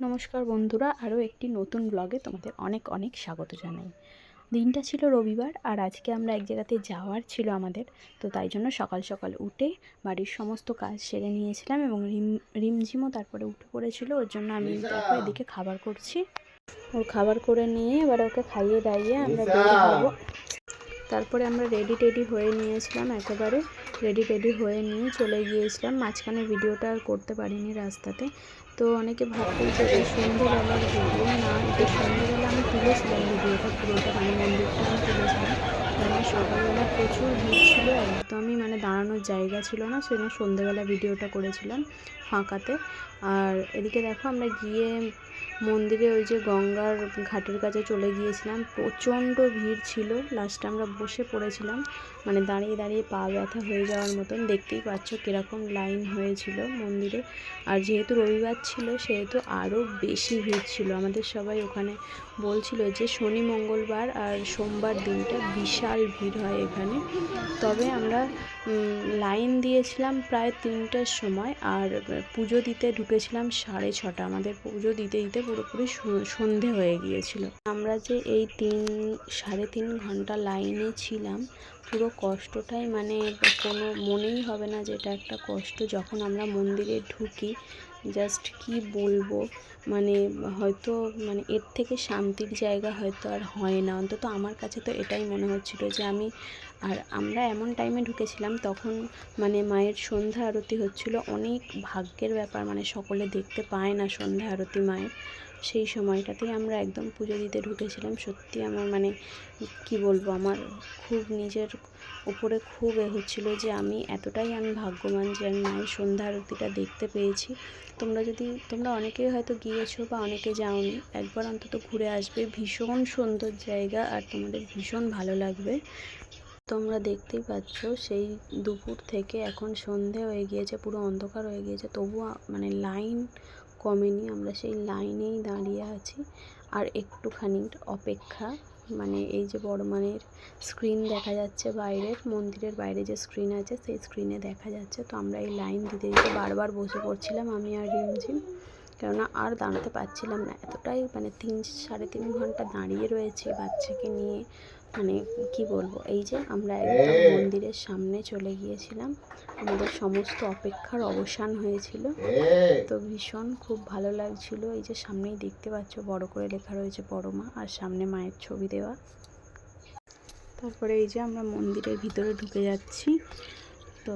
নমস্কার বন্ধুরা আরও একটি নতুন ব্লগে তোমাদের অনেক অনেক স্বাগত জানাই। দিনটা ছিল রবিবার আর আজকে আমরা এক জায়গাতে যাওয়ার ছিল আমাদের তো তাই জন্য সকাল সকাল উঠে বাড়ির সমস্ত কাজ সেরে নিয়েছিলাম এবং রিম রিমঝিমও তারপরে উঠে পড়েছিল ওর জন্য আমি এদিকে খাবার করছি। ওর খাবার করে নিয়ে এবার ওকে খাইয়ে দাইয়ে আমরা তারপরে আমরা রেডি টেডি হয়ে নিয়েছিলাম, একেবারে রেডি টেডি হয়ে নিয়ে চলে গিয়েছিলাম। মাঝখানে ভিডিওটা আর করতে পারিনি রাস্তাতে। তো অনেকে ভাবতেন যে এই সন্ধ্যেবেলার ভিডিও না এটা সন্ধ্যেবেলা আমি তুলেছিলাম ভিডিওটা পুরোটা মানে মন্দিরটা আমি তুলেছিলাম। সকালবেলা প্রচুর ভিড় ছিল, একদমই মানে দাঁড়ানোর জায়গা ছিল না, সেজন্য সন্ধ্যেবেলা ভিডিওটা করেছিলাম ফাঁকাতে। আর এদিকে দেখো আমরা গিয়ে মন্দিরে ওই যে গঙ্গার ঘাটের কাছে চলে গিয়েছিলাম, প্রচণ্ড ভিড় ছিল। লাস্টে আমরা বসে পড়েছিলাম মানে দাঁড়িয়ে দাঁড়িয়ে পা ব্যথা হয়ে যাওয়ার মতন। দেখতেই পাচ্ছ কীরকম লাইন হয়েছিল মন্দিরে। আর যেহেতু রবিবার ছিল, সেহেতু আরও বেশি ভিড় ছিল। আমাদের সবাই ওখানে বলছিল যে শনি মঙ্গলবার আর সোমবার দিনটা বিশাল ভিড় হয় এখানে। তবে আমরা লাইন দিয়েছিলাম প্রায় তিনটার সময় আর পুজো দিতে ঢুকেছিলাম সাড়ে ছটা। আমাদের পুজো দিতে দিতে পুরোপুরি সন্ধে হয়ে গিয়েছিল। আমরা যে এই তিন, সাড়ে তিন ঘণ্টা লাইনে ছিলাম, পুরো কষ্টটাই মানে কোনো মনেই হবে না যে এটা একটা কষ্ট। যখন আমরা মন্দিরে ঢুকি জাস্ট কি বলব? মানে হয়তো মানে এর থেকে শান্তির জায়গা হয়তো আর হয় না। অন্তত আমার কাছে তো এটাই মনে হচ্ছিল যে আমি আর আমরা এমন টাইমে ঢুকেছিলাম, তখন মানে মায়ের সন্ধ্যা আরতি হচ্ছিল। অনেক ভাগ্যের ব্যাপার মানে সকলে দেখতে পায় না সন্ধ্যা আরতি মায়ের। সেই সময়টাতেই আমরা একদম পুজো দিতে ঢুকেছিলাম। সত্যি আমার মানে কি বলব, আমার খুব নিজের উপরে খুব এ হচ্ছিল যে আমি এতটাই আমি ভাগ্যবান যে আমি মায়ের সন্ধ্যা আরতিটা দেখতে পেয়েছি। তোমরা যদি, তোমরা অনেকেই হয়তো গিয়েছো বা অনেকে যাওনি, একবার অন্তত ঘুরে আসবে। ভীষণ সুন্দর জায়গা আর তোমাদের ভীষণ ভালো লাগবে। তোমরা দেখতেই পাচ্ছ, সেই দুপুর থেকে এখন সন্ধে হয়ে গিয়েছে, পুরো অন্ধকার হয়ে গিয়েছে। তবুও মানে লাইন কমেনি, আমরা সেই লাইনেই দাঁড়িয়ে আছি। আর একটুখানি অপেক্ষা মানে এই যে বড়মানের স্ক্রিন দেখা যাচ্ছে বাইরের, মন্দিরের বাইরে যে স্ক্রিন আছে, সেই স্ক্রিনে দেখা যাচ্ছে। তো আমরা এই লাইন দিতে দিতে বারবার বসে পড়ছিলাম, আমি আর রিমঝিম। কেননা আর দাঁড়াতে পারছিলাম না। এতটাই মানে তিন সাড়ে তিন ঘণ্টা দাঁড়িয়ে রয়েছে বাচ্চাকে নিয়ে। মানে কি বলব? এই যে আমরা একদম মন্দিরের সামনে চলে গিয়েছিলাম। আমাদের সমস্ত অপেক্ষার অবসান হয়েছিল। তো ভীষণ খুব ভালো লাগছিল। এই যে সামনেই দেখতে পাচ্ছ বড় করে লেখা রয়েছে বড় মা আর সামনে মায়ের ছবি দেওয়া। তারপরে এই যে আমরা মন্দিরের ভিতরে ঢুকে যাচ্ছি। তো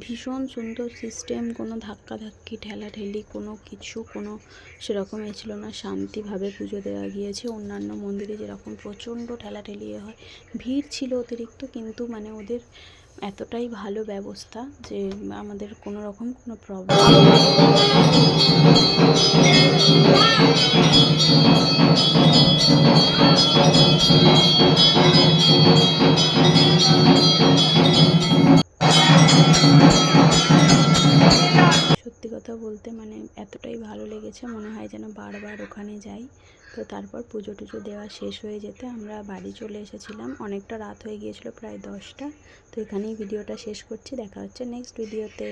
ভীষণ সুন্দর সিস্টেম কোনো ধাক্কাধাক্কি, ঠেলাঠেলি, কোনো কিছু, কোনো সেরকম এ ছিল না। শান্তিভাবে পুজো দেওয়া গিয়েছে। অন্যান্য মন্দিরে যেরকম প্রচণ্ড ঠেলাঠেলি হয়, ভিড় ছিল অতিরিক্ত, কিন্তু মানে ওদের এতটাই ভালো ব্যবস্থা যে আমাদের কোনো রকম কোনো প্রবলেম এতটাই ভালো লেগেছে, মনে হয় যেন বারবার ওখানে যাই। তো তারপর পুজো টুজো দেওয়া শেষ হয়ে যেতে আমরা বাড়ি চলে এসেছিলাম। অনেকটা রাত হয়ে গিয়েছিল, প্রায় দশটা। তো এখানেই ভিডিওটা শেষ করছি, দেখা হচ্ছে নেক্সট ভিডিওতে